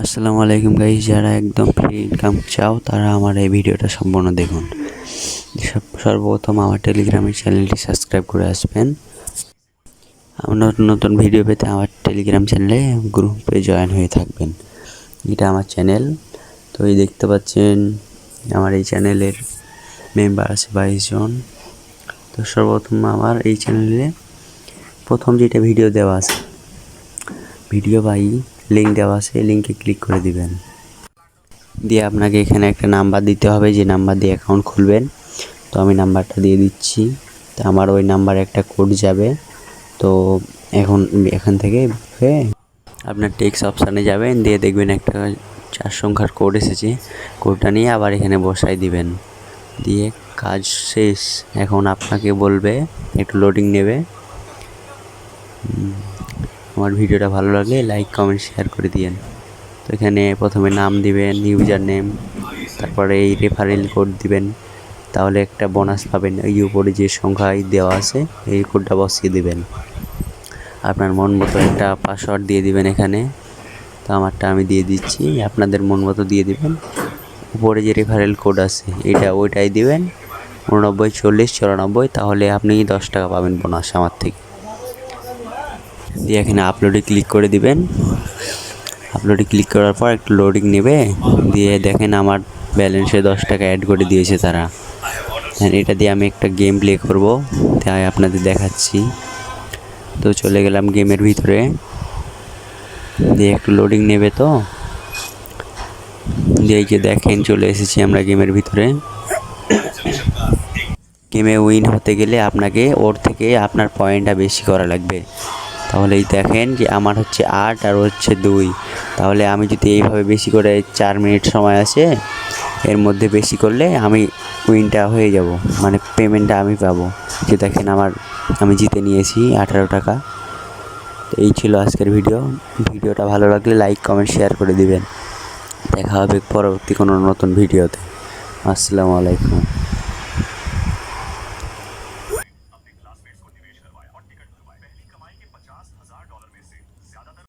আসসালামু আলাইকুম গাইস যারা একদম ফ্রি ইনকাম চাও, তারা আমার এই ভিডিওটা সম্পূর্ণ দেখুন। সর্বপ্রথম আমার টেলিগ্রামের চ্যানেলটি সাবস্ক্রাইব করে আসবেন। নতুন নতুন ভিডিও পেতে আমার টেলিগ্রাম চ্যানেলে গ্রুপে জয়েন হয়ে থাকবেন। এটা আমার চ্যানেল তো এই দেখতে পাচ্ছেন, আমার এই চ্যানেলের মেম্বার আছে বাইশ জন। তো সর্বপ্রথম আমার এই চ্যানেলে প্রথম যেটা ভিডিও দেওয়া আছে ভিডিও বাই লিঙ্ক দেওয়া আছে লিঙ্কে ক্লিক করে দিবেন। দিয়ে আপনাকে এখানে একটা নাম্বার দিতে হবে, যে নাম্বার দিয়ে অ্যাকাউন্ট খুলবেন। তো আমি নাম্বারটা দিয়ে দিচ্ছি। তো আমার ওই নাম্বারে একটা কোড যাবে। তো এখন এখান থেকে আপনার টেক্স অপশানে যাবেন, দিয়ে দেখবেন একটা চার সংখ্যার কোড এসেছে। কোডটা নিয়ে আবার এখানে বসাই দিবেন। দিয়ে কাজ শেষ। এখন আপনাকে বলবে, একটু লোডিং নেবে। আমার ভিডিওটা ভালো লাগলে লাইক কমেন্ট শেয়ার করে দিয়েন। তো এখানে প্রথমে নাম দিবেন ইউজার নেম তারপরে এই রেফারেল কোড দিবেন। তাহলে একটা বোনাস পাবেন। এই উপরে যে সংখ্যায় দেওয়া আছে, এই কোডটা বসিয়ে দিবেন। আপনার মন মতো একটা পাসওয়ার্ড দিয়ে দিবেন এখানে। তো আমারটা আমি দিয়ে দিচ্ছি, আপনাদের মন মতো দিয়ে দিবেন। উপরে যে রেফারেল কোড আছে, এটা ওইটাই দিবেন। উননব্বই, চল্লিশ, চুরানব্বই, তাহলে আপনি দশ টাকা পাবেন বোনাস আমার থেকে। দিয়ে এখানে আপলোডে ক্লিক করে দিবেন। আপলোডে ক্লিক করার পর একটু লোডিং নেবে। দিয়ে দেখেন আমার ব্যালেন্সে দশ টাকা অ্যাড করে দিয়েছে তারা। এটা দিয়ে আমি একটা গেম প্লে করব। তাই আপনাদের দেখাচ্ছি। তো চলে গেলাম গেমের ভিতরে। দিয়ে একটু লোডিং নেবে তো। দিয়ে যে দেখেন চলে এসেছি আমরা গেমের ভিতরে। গেমে উইন হতে গেলে আপনাকে ওর থেকে আপনার পয়েন্টটা বেশি করা লাগবে। তাহলে এই দেখেন যে আমার হচ্ছে আট আর হচ্ছে দুই। তাহলে আমি যদি এইভাবে বেশি করে চার মিনিট সময় আছে, এর মধ্যে বেশি করলে আমি উইনটা হয়ে যাব। মানে পেমেন্টটা আমি পাবো। যে দেখেন আমার, আমি জিতে নিয়েছি আঠারো টাকা। তো এই ছিল আজকের ভিডিও ভিডিওটা ভালো লাগলে লাইক কমেন্ট শেয়ার করে দিবেন। দেখা হবে পরবর্তী কোনো নতুন ভিডিওতে আসসালামু আলাইকুম।